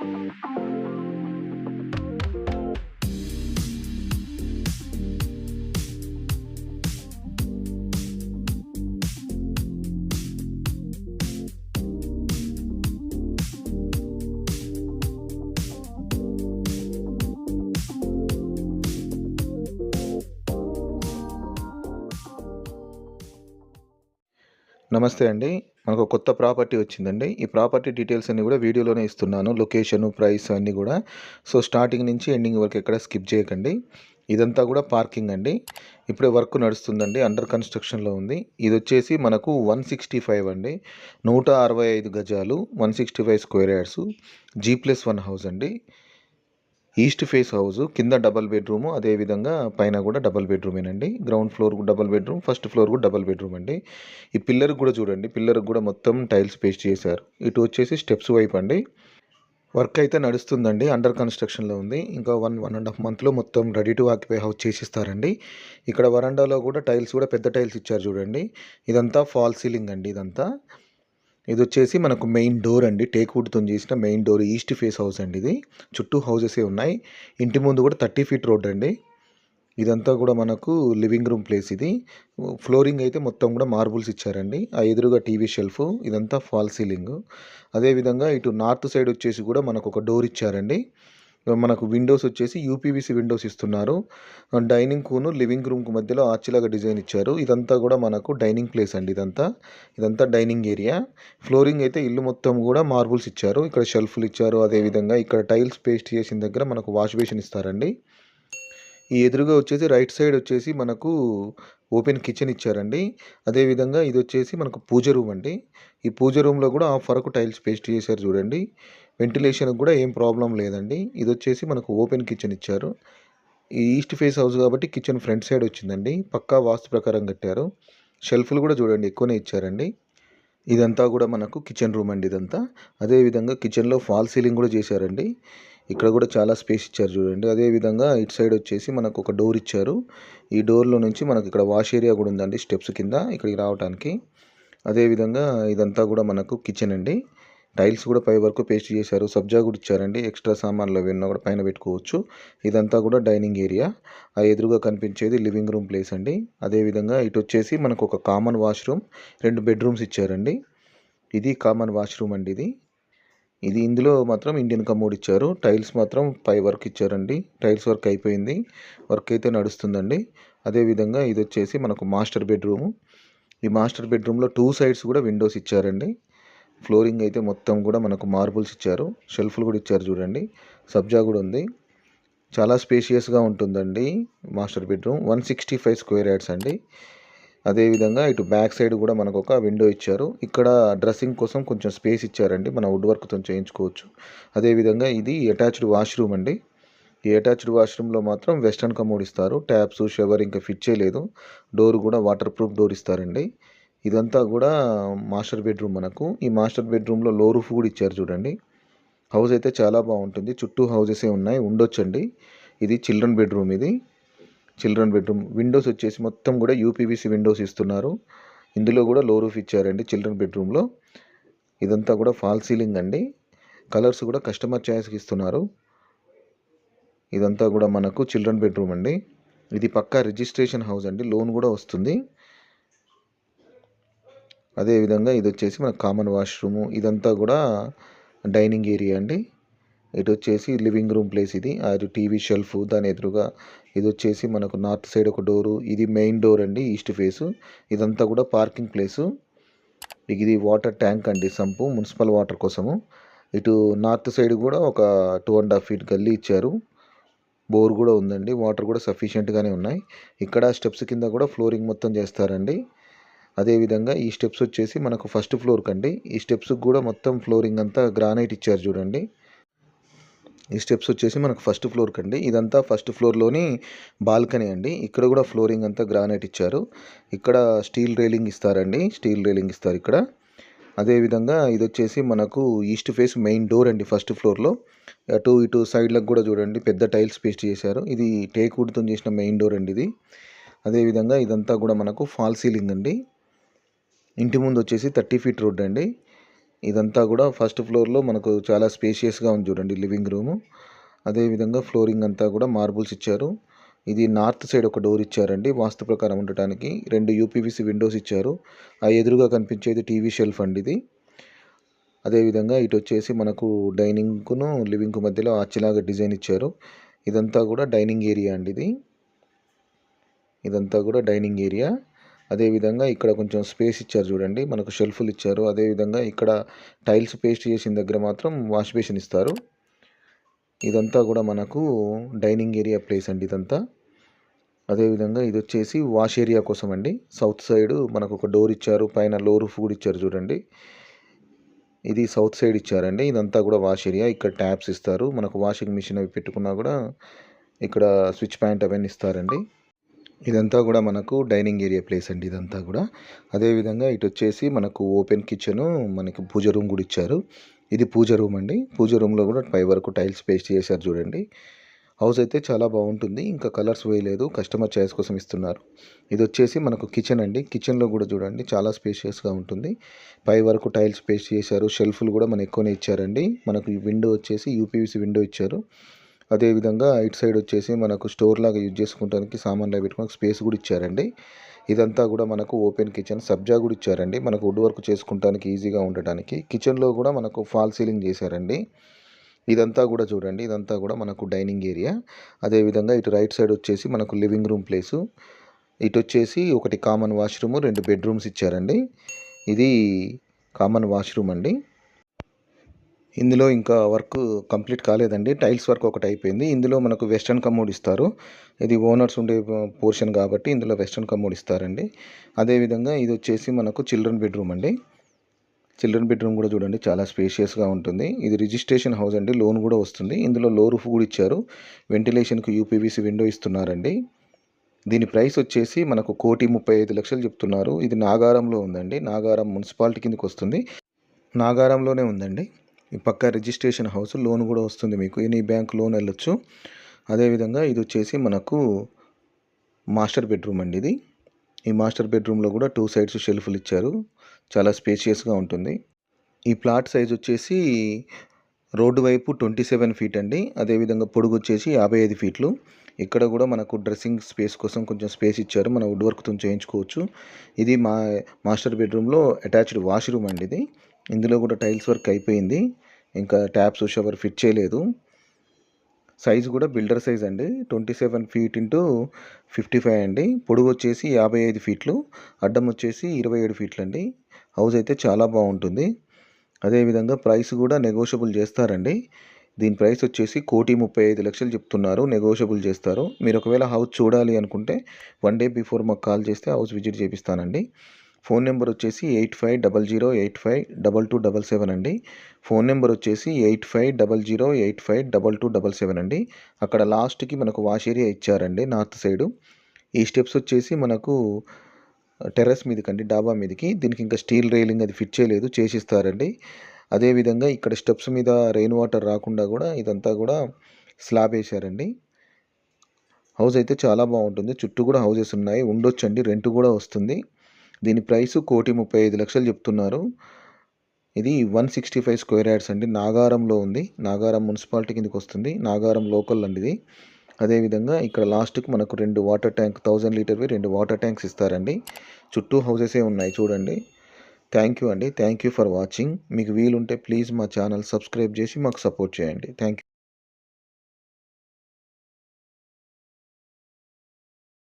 Thank you. నమస్తే అండి. మనకు కొత్త ప్రాపర్టీ వచ్చిందండి. ఈ ప్రాపర్టీ డీటెయిల్స్ అన్నీ కూడా వీడియోలోనే ఇస్తున్నాను. లొకేషను ప్రైస్ అన్నీ కూడా. సో స్టార్టింగ్ నుంచి ఎండింగ్ వరకు ఎక్కడ స్కిప్ చేయకండి. ఇదంతా కూడా పార్కింగ్ అండి. ఇప్పుడే వర్క్ నడుస్తుందండి. అండర్ కన్స్ట్రక్షన్లో ఉంది. ఇది వచ్చేసి మనకు వన్ సిక్స్టీ ఫైవ్ అండి. నూట అరవై ఐదు గజాలు one sixty five square yards G plus one house అండి. ఈస్ట్ ఫేస్ హౌస్ కింద డబల్ బెడ్రూమ్ అదేవిధంగా పైన కూడా double బెడ్రూమేనండి. Ground floor double bedroom first floor కూడా డబల్ బెడ్రూమ్ అండి ఈ పిల్లర్ కూడా చూడండి పిల్లర్ కూడా మొత్తం టైల్స్ పేస్ట్ చేశారు. ఇటు వచ్చేసి స్టెప్స్ వైపు అండి. వర్క్ అయితే నడుస్తుందండి అండర్ కన్స్ట్రక్షన్లో ఉంది. ఇంకా వన్ వన్ అండ్ హాఫ్ మంత్లో మొత్తం రెడీ టు ఆక్యుపై హౌస్ చేసిస్తారండి. ఇక్కడ వరండాలో కూడా టైల్స్ కూడా పెద్ద టైల్స్ ఇచ్చారు చూడండి. ఇదంతా ఫాల్ సీలింగ్ అండి ఇదంతా. ఇది వచ్చేసి మనకు మెయిన్ డోర్ అండి. టేక్వుడ్తో చేసిన main door east face house అండి ఇది. చుట్టూ హౌసెసే ఉన్నాయి. ఇంటి ముందు కూడా థర్టీ ఫీట్ రోడ్ అండి. ఇదంతా కూడా మనకు లివింగ్ రూమ్ ప్లేస్ ఇది. ఫ్లోరింగ్ అయితే మొత్తం కూడా మార్బుల్స్ ఇచ్చారండి. ఆ ఎదురుగా టీవీ షెల్ఫ్ ఇదంతా ఫాల్ సీలింగ్. అదేవిధంగా ఇటు నార్త్ సైడ్ వచ్చేసి కూడా మనకు ఒక డోర్ ఇచ్చారండి. మనకు విండోస్ వచ్చేసి యూపీవీసీ విండోస్ ఇస్తున్నారు. డైనింగ్ కూను లివింగ్ రూమ్కు మధ్యలో ఆర్చిలాగా డిజైన్ ఇచ్చారు. ఇదంతా కూడా మనకు డైనింగ్ ప్లేస్ అండి ఇదంతా. ఇదంతా డైనింగ్ ఏరియా ఫ్లోరింగ్ అయితే ఇల్లు మొత్తం కూడా మార్బుల్స్ ఇచ్చారు. ఇక్కడ షెల్ఫ్లు ఇచ్చారు. అదేవిధంగా ఇక్కడ టైల్స్ పేస్ట్ చేసిన దగ్గర మనకు వాష్ బేసిన్ ఇస్తారండి. ఈ ఎదురుగా వచ్చేసి రైట్ సైడ్ వచ్చేసి మనకు ఓపెన్ కిచెన్ ఇచ్చారండి. అదేవిధంగా ఇది వచ్చేసి మనకు పూజ రూమ్ అండి. ఈ పూజ రూమ్లో కూడా ఆఫ్ వరకు టైల్స్ పేస్ట్ చేశారు చూడండి. వెంటిలేషన్కి కూడా ఏం ప్రాబ్లం లేదండి. ఇది వచ్చేసి మనకు ఓపెన్ కిచెన్ ఇచ్చారు. ఈ ఈస్ట్ ఫేస్ హౌస్ కాబట్టి కిచెన్ ఫ్రంట్ సైడ్ వచ్చిందండి. పక్కా వాస్తు ప్రకారం కట్టారు. షెల్ఫ్లు కూడా చూడండి ఎక్కువనే ఇచ్చారండి. ఇదంతా కూడా మనకు కిచెన్ రూమ్ అండి ఇదంతా. అదేవిధంగా కిచెన్లో ఫాల్ సీలింగ్ కూడా చేశారండి. ఇక్కడ కూడా చాలా స్పేస్ ఇచ్చారు చూడండి. అదేవిధంగా ఇటు సైడ్ వచ్చేసి మనకు ఒక డోర్ ఇచ్చారు. ఈ డోర్లో నుంచి మనకు ఇక్కడ వాష్ ఏరియా కూడా ఉందండి స్టెప్స్ కింద ఇక్కడికి రావడానికి అదేవిధంగా ఇదంతా కూడా మనకు కిచెన్ అండి. టైల్స్ కూడా పై వరకు పేస్ట్ చేశారు. సబ్జా కూడా ఇచ్చారండి. ఎక్స్ట్రా సామాన్లు అవన్నీ కూడా పైన పెట్టుకోవచ్చు. ఇదంతా కూడా డైనింగ్ ఏరియా. ఆ ఎదురుగా కనిపించేది లివింగ్ రూమ్ ప్లేస్ అండి. అదేవిధంగా ఇటు వచ్చేసి మనకు ఒక కామన్ వాష్రూమ్. రెండు బెడ్రూమ్స్ ఇచ్చారండి. ఇది కామన్ వాష్రూమ్ అండి ఇది. ఇది ఇందులో మాత్రం ఇండియన్ కమోడ్ ఇచ్చారు. టైల్స్ మాత్రం పై వర్క్ ఇచ్చారండి. టైల్స్ వర్క్ అయిపోయింది. వర్క్ అయితే నడుస్తుందండి. అదేవిధంగా ఇది వచ్చేసి మనకు మాస్టర్ బెడ్రూము. ఈ మాస్టర్ బెడ్రూమ్లో టూ సైడ్స్ కూడా విండోస్ ఇచ్చారండి. ఫ్లోరింగ్ అయితే మొత్తం కూడా మనకు మార్బుల్స్ ఇచ్చారు. షెల్ఫ్లు కూడా ఇచ్చారు చూడండి. సబ్జా కూడా ఉంది. చాలా స్పేషియస్గా ఉంటుందండి master bedroom. One sixty five square yards అండి. అదేవిధంగా ఇటు బ్యాక్ సైడ్ కూడా మనకు ఒక విండో ఇచ్చారు. ఇక్కడ డ్రెస్సింగ్ కోసం కొంచెం స్పేస్ ఇచ్చారండి. మన వుడ్ వర్క్తో చేయించుకోవచ్చు. అదేవిధంగా ఇది అటాచ్డ్ వాష్రూమ్ అండి. ఈ అటాచ్డ్ వాష్రూమ్లో మాత్రం వెస్టర్న్ కమోడ్ ఇస్తారు. ట్యాప్స్ షవర్ ఇంకా ఫిట్ చేయలేదు. డోర్ కూడా వాటర్ ప్రూఫ్ డోర్ ఇస్తారండి. ఇదంతా కూడా మాస్టర్ బెడ్రూమ్ మనకు. ఈ మాస్టర్ బెడ్రూమ్లో లో రూఫ్ కూడా ఇచ్చారు చూడండి. హౌస్ అయితే చాలా బాగుంటుంది. చుట్టూ హౌజెసే ఉన్నాయి. ఉండొచ్చండి. ఇది చిల్డ్రన్ బెడ్రూమ్ ఇది. Children bedroom. విండోస్ వచ్చేసి మొత్తం కూడా యూపీవీసీ విండోస్ ఇస్తున్నారు. ఇందులో కూడా లో రూఫ్ ఇచ్చారండి చిల్డ్రన్ బెడ్రూమ్లో ఇదంతా కూడా ఫాల్ సీలింగ్ అండి. కలర్స్ కూడా కస్టమర్ ఛాయిస్కి ఇస్తున్నారు. ఇదంతా కూడా మనకు చిల్డ్రన్ బెడ్రూమ్ అండి. ఇది పక్కా రిజిస్ట్రేషన్ హౌస్ అండి. లోన్ కూడా వస్తుంది. అదేవిధంగా ఇది వచ్చేసి మన కామన్ వాష్రూము ఇదంతా కూడా డైనింగ్ ఏరియా అండి. ఇటు వచ్చేసి లివింగ్ రూమ్ ప్లేస్ ఇది. అది టీవీ షెల్ఫ్. దాని ఎదురుగా ఇది వచ్చేసి మనకు నార్త్ సైడ్ ఒక డోరు. ఇది మెయిన్ డోర్ అండి ఈస్ట్ ఫేసు. ఇదంతా కూడా పార్కింగ్ ప్లేసు. ఇది వాటర్ ట్యాంక్ అండి సంపు మున్సిపల్ వాటర్ కోసము. ఇటు నార్త్ సైడ్ కూడా ఒక టూ అండ్ హాఫ్ ఫీట్ గల్లీ ఇచ్చారు. బోర్ కూడా ఉందండి వాటర్ కూడా సఫిషియెంట్గానే ఉన్నాయి. ఇక్కడ స్టెప్స్ కింద కూడా ఫ్లోరింగ్ మొత్తం చేస్తారండి. అదేవిధంగా ఈ స్టెప్స్ వచ్చేసి మనకు ఫస్ట్ ఫ్లోర్ కండి. ఈ స్టెప్స్కి కూడా మొత్తం ఫ్లోరింగ్ అంతా గ్రానైట్ ఇచ్చారు చూడండి. ఈ స్టెప్స్ వచ్చేసి మనకు ఫస్ట్ ఫ్లోర్ కండి. ఇదంతా ఫస్ట్ ఫ్లోర్లోని బాల్కనీ అండి. ఇక్కడ కూడా ఫ్లోరింగ్ అంతా గ్రానైట్ ఇచ్చారు. ఇక్కడ స్టీల్ రైలింగ్ ఇస్తారండి. స్టీల్ రైలింగ్ ఇస్తారు ఇక్కడ. అదేవిధంగా ఇది వచ్చేసి మనకు ఈస్ట్ ఫేస్ మెయిన్ డోర్ అండి ఫస్ట్ ఫ్లోర్లో అటు ఇటు సైడ్లకు కూడా చూడండి. పెద్ద టైల్స్ పేస్ట్ చేశారు. ఇది టేక్ వుడ్తో చేసిన మెయిన్ డోర్ అండి ఇది. అదేవిధంగా ఇదంతా కూడా మనకు ఫాల్ సీలింగ్ అండి. ఇంటి ముందు వచ్చేసి థర్టీ ఫీట్ రోడ్ అండి. ఇదంతా కూడా ఫస్ట్ ఫ్లోర్లో మనకు చాలా స్పేషియస్గా ఉంది చూడండి లివింగ్ రూము అదేవిధంగా ఫ్లోరింగ్ అంతా కూడా మార్బుల్స్ ఇచ్చారు. ఇది నార్త్ సైడ్ ఒక డోర్ ఇచ్చారండి వాస్తు ప్రకారం ఉండటానికి. రెండు యూపీవీసీ విండోస్ ఇచ్చారు. ఆ ఎదురుగా కనిపించేది టీవీ షెల్ఫ్ అండి ఇది. అదేవిధంగా ఇటు వచ్చేసి మనకు డైనింగ్కును లివింగ్కు మధ్యలో ఆర్చిలాగా డిజైన్ ఇచ్చారు. ఇదంతా కూడా డైనింగ్ ఏరియా అండి ఇది. ఇదంతా కూడా డైనింగ్ ఏరియా అదేవిధంగా ఇక్కడ కొంచెం స్పేస్ ఇచ్చారు చూడండి. మనకు షెల్ఫ్లు ఇచ్చారు. అదేవిధంగా ఇక్కడ టైల్స్ పేస్ట్ చేసిన దగ్గర మాత్రం వాష్ బేసిన్ ఇస్తారు. ఇదంతా కూడా మనకు డైనింగ్ ఏరియా ప్లేస్ అండి ఇదంతా. అదేవిధంగా ఇది వచ్చేసి వాష్ ఏరియా కోసం అండి. సౌత్ సైడ్ మనకు ఒక డోర్ ఇచ్చారు. పైన లో రూఫ్ కూడా ఇచ్చారు చూడండి. ఇది సౌత్ సైడ్ ఇచ్చారండి. ఇదంతా కూడా వాష్ ఏరియా ఇక్కడ ట్యాప్స్ ఇస్తారు. మనకు వాషింగ్ మిషన్ అవి పెట్టుకున్నా కూడా ఇక్కడ స్విచ్ పాయింట్ అవన్నీ ఇస్తారండి. ఇదంతా కూడా మనకు డైనింగ్ ఏరియా ప్లేస్ అండి ఇదంతా కూడా. అదేవిధంగా ఇటు వచ్చేసి మనకు ఓపెన్ కిచెను మనకి పూజ రూమ్ కూడా ఇచ్చారు. ఇది పూజ రూమ్ అండి. పూజ రూమ్లో కూడా పై వరకు టైల్స్ పేస్ట్ చేశారు చూడండి. హౌస్ అయితే చాలా బాగుంటుంది. ఇంకా కలర్స్ వేయలేదు. కస్టమర్ చాయిస్ కోసం ఇస్తున్నారు. ఇది వచ్చేసి మనకు కిచెన్ అండి. కిచెన్లో కూడా చూడండి చాలా స్పేషియస్గా ఉంటుంది. పై వరకు టైల్స్ పేస్ట్ చేశారు. షెల్ఫ్లు కూడా మనకు ఎక్కువనే ఇచ్చారండి. మనకు విండో వచ్చేసి యూపీవీసీ విండో ఇచ్చారు. అదేవిధంగా ఇటు సైడ్ వచ్చేసి మనకు స్టోర్ లాగా యూజ్ చేసుకోవడానికి సామాన్లు పెట్టుకోవడానికి స్పేస్ కూడా ఇచ్చారండి. ఇదంతా కూడా మనకు ఓపెన్ కిచెన్ సబ్జా కూడా ఇచ్చారండి. మనకు వుడ్ వర్క్ చేసుకుంటానికి ఈజీగా ఉండటానికి. కిచెన్లో కూడా మనకు ఫాల్ సీలింగ్ చేశారండి. ఇదంతా కూడా చూడండి. ఇదంతా కూడా మనకు డైనింగ్ ఏరియా. అదేవిధంగా ఇటు రైట్ సైడ్ వచ్చేసి మనకు లివింగ్ రూమ్ ప్లేసు. ఇటు వచ్చేసి ఒకటి కామన్ వాష్రూమ్ రెండు బెడ్రూమ్స్ ఇచ్చారండి. ఇది కామన్ వాష్రూమ్ అండి. ఇందులో ఇంకా వర్క్ కంప్లీట్ కాలేదండి. టైల్స్ వర్క్ ఒకటి అయిపోయింది. ఇందులో మనకు వెస్ట్రన్ కమోడ్ ఇస్తారు. ఇది ఓనర్స్ ఉండే పోర్షన్ కాబట్టి ఇందులో వెస్ట్రన్ కమోడ్ ఇస్తారండి. అదేవిధంగా ఇది వచ్చేసి మనకు చిల్డ్రన్ బెడ్రూమ్ అండి. చిల్డ్రన్ బెడ్రూమ్ కూడా చూడండి చాలా స్పేషియస్గా ఉంటుంది. ఇది రిజిస్ట్రేషన్ హౌస్ అండి లోన్ కూడా వస్తుంది. ఇందులో లో రూఫ్ కూడా ఇచ్చారు. వెంటిలేషన్కి యూపీవీసీ విండో ఇస్తున్నారండి. దీని ప్రైస్ వచ్చేసి మనకు కోటి ముప్పై ఐదు లక్షలు చెప్తున్నారు. ఇది నాగారంలో ఉందండి. నాగారం మున్సిపాలిటీ కిందకి వస్తుంది. నాగారంలోనే ఉందండి. పక్క రిజిస్ట్రేషన్ హౌస్ లోన్ కూడా వస్తుంది మీకు. ఎనీ బ్యాంక్ లోన్ వెళ్ళొచ్చు. అదేవిధంగా ఇది వచ్చేసి మనకు మాస్టర్ బెడ్రూమ్ అండి ఇది. ఈ మాస్టర్ బెడ్రూమ్లో కూడా టూ సైడ్స్ షెల్ఫ్లు ఇచ్చారు. చాలా స్పేషియస్గా ఉంటుంది. ఈ ప్లాట్ సైజ్ వచ్చేసి రోడ్డు వైపు ట్వంటీ సెవెన్ ఫీట్ అండి. అదేవిధంగా పొడుగు వచ్చేసి యాభై ఐదు ఫీట్లు. ఇక్కడ కూడా మనకు డ్రెస్సింగ్ స్పేస్ కోసం కొంచెం స్పేస్ ఇచ్చారు. మన వుడ్ వర్క్తో చేయించుకోవచ్చు. ఇది మా మాస్టర్ బెడ్రూమ్లో అటాచ్డ్ వాష్రూమ్ అండి ఇది. ఇందులో కూడా టైల్స్ వర్క్ అయిపోయింది. ఇంకా ట్యాప్స్ షవర్ ఫిట్ చేయలేదు. సైజ్ కూడా బిల్డర్ సైజ్ అండి. Twenty seven feet into fifty five అండి. పొడుగు వచ్చేసి యాభై ఐదు ఫీట్లు. అడ్డం వచ్చేసి ఇరవై ఏడు ఫీట్లు అండి. హౌస్ అయితే చాలా బాగుంటుంది. అదేవిధంగా ప్రైస్ కూడా నెగోషియబుల్ చేస్తారండి. దీని ప్రైస్ వచ్చేసి కోటి ముప్పై ఐదు లక్షలు చెప్తున్నారు. నెగోషియబుల్ చేస్తారు. మీరు ఒకవేళ హౌస్ చూడాలి అనుకుంటే వన్ డే బిఫోర్ మాకు కాల్ చేస్తే హౌస్ విజిట్ చేపిస్తానండి. ఫోన్ నెంబర్ వచ్చేసి eight five double zero eight five double two double seven అండి. ఫోన్ నెంబర్ వచ్చేసి eight five double zero eight five double two double seven అండి. అక్కడ లాస్ట్కి మనకు వాష్ ఏరియా ఇచ్చారండి నార్త్ సైడు. ఈ స్టెప్స్ వచ్చేసి మనకు టెర్రస్ మీదకండి డాబా మీదకి. దీనికి ఇంకా స్టీల్ రైలింగ్ అది ఫిట్ చేయలేదు చేసిస్తారండి. అదేవిధంగా ఇక్కడ స్టెప్స్ మీద రెయిన్ వాటర్ రాకుండా కూడా ఇదంతా కూడా స్లాబ్ వేశారండి. హౌస్ అయితే చాలా బాగుంటుంది. చుట్టూ కూడా హౌజెస్ ఉన్నాయి. ఉండొచ్చండి. రెంట్ కూడా వస్తుంది. దీని ప్రైస్ కోటి ముప్పై ఐదు లక్షలు చెప్తున్నారు. ఇది one sixty five square yards అండి. నాగారంలో ఉంది. నాగారం మున్సిపాలిటీ కిందకి వస్తుంది. నాగారం లోకల్ అండి ఇది. అదేవిధంగా ఇక్కడ లాస్ట్కి మనకు రెండు వాటర్ ట్యాంక్ థౌజండ్ లీటర్వి రెండు వాటర్ ట్యాంక్స్ ఇస్తారండి. చుట్టూ హౌసెసే ఉన్నాయి చూడండి. థ్యాంక్ యూ అండి. Thank you for watching. మీకు వీలుంటే ప్లీజ్ మా ఛానల్ సబ్స్క్రైబ్ చేసి మాకు సపోర్ట్ చేయండి. Thank you